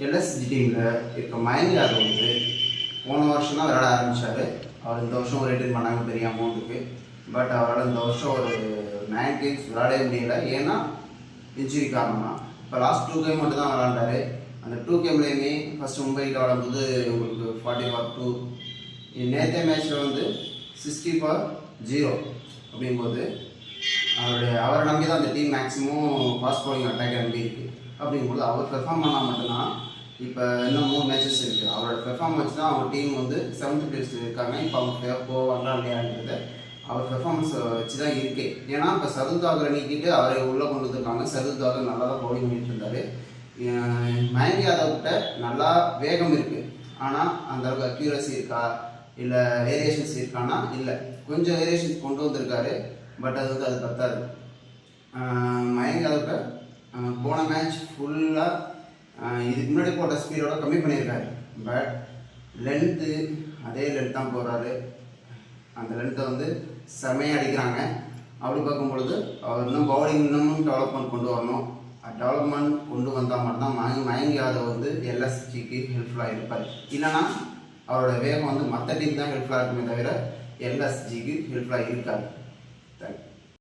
LSG டீமில் இருக்க மயங்க அது வந்து போன வருஷம் தான் விளையாட ஆரம்பித்தார் அவர் இந்த வருஷம் ரிட்டர்ன் பண்ணாங்க பெரிய அமௌண்ட்டுக்கு பட் அவரால் இந்த வருஷம் ஒரு நைன் கேம்ஸ் விளையாடவே முடியல. ஏன்னா இன்ஜுரி காரணமாக இப்போ லாஸ்ட் டூ கேம் மட்டும் தான் விளாண்டாரு அந்த டூ கேம்லேயுமே ஃபர்ஸ்ட் மும்பையில் விளாடும்போது உங்களுக்கு ஃபார்ட்டி ஃபார் டூ நேற்றைய மேட்ச்சில் வந்து சிக்ஸ்டி ஃபார் ஜீரோ அப்படிங்கும்போது அவருடைய அவரை நம்பி தான் அந்த team maximum fast bowling attack நம்பி இருக்குது அப்படிங்கும்போது அவர் பெர்ஃபார்ம் பண்ணால் மட்டும்தான் இப்போ இன்னும் மூணு மேட்சஸ் இருக்குது அவரோட பெர்ஃபார்ம் வச்சு தான் அவங்க டீம் வந்து செவன்த் பிளேஸ் இருக்காங்க. இப்போ அவங்க ஃபேப்போ வரலாம் இல்லையாங்கிறது அவர் பெர்ஃபார்மன்ஸ் வச்சு தான் இருக்கு. ஏன்னா இப்போ சருதாகரை நீக்கிட்டு அவரை உள்ளே கொண்டு வந்திருக்காங்க. சருதாகர் நல்லா தான் பவுலிங் பண்ணிட்டு இருந்தாரு. மயங்க் யாதவ்கிட்ட நல்லா வேகம் இருக்குது ஆனால் அந்த அளவுக்கு அக்யூரசி இருக்கா? இல்லை வேரியேஷன்ஸ் இருக்கானா? இல்லை. கொஞ்சம் வேரியேஷன்ஸ் கொண்டு வந்திருக்காரு பட் அதுக்கு அது பத்தாது. ஆஹ் மயங்க் யாதவ்கிட்ட போன மேட்ச் ஃபுல்லாக இதுக்கு முன்னாடி போட்ட ஸ்பீடோட கம்மி பண்ணியிருக்காரு. பட் லென்த்து அதே லென்த் தான் போகிறாரு அந்த லென்த்தை வந்து செமையாக அடிக்கிறாங்க. அப்படி பார்க்கும் பொழுது அவர் இன்னும் பவுலிங் இன்னமும் டெவலப்மெண்ட் கொண்டு வரணும். டெவலப்மெண்ட் கொண்டு வந்தால் மட்டும்தான் மயங்கி மயங்கி யாதவ் வந்து எல்எஸ்ஜிக்கு ஹெல்ப்ஃபுல்லாக இருப்பார். இல்லைனா அவரோட வேகம் வந்து மற்ற டீம் தான் ஹெல்ப்ஃபுல்லாக இருக்குமே தவிர எல்எஸ்ஜிக்கு ஹெல்ப்ஃபுல்லாக இருக்காது. தேங்க்யூ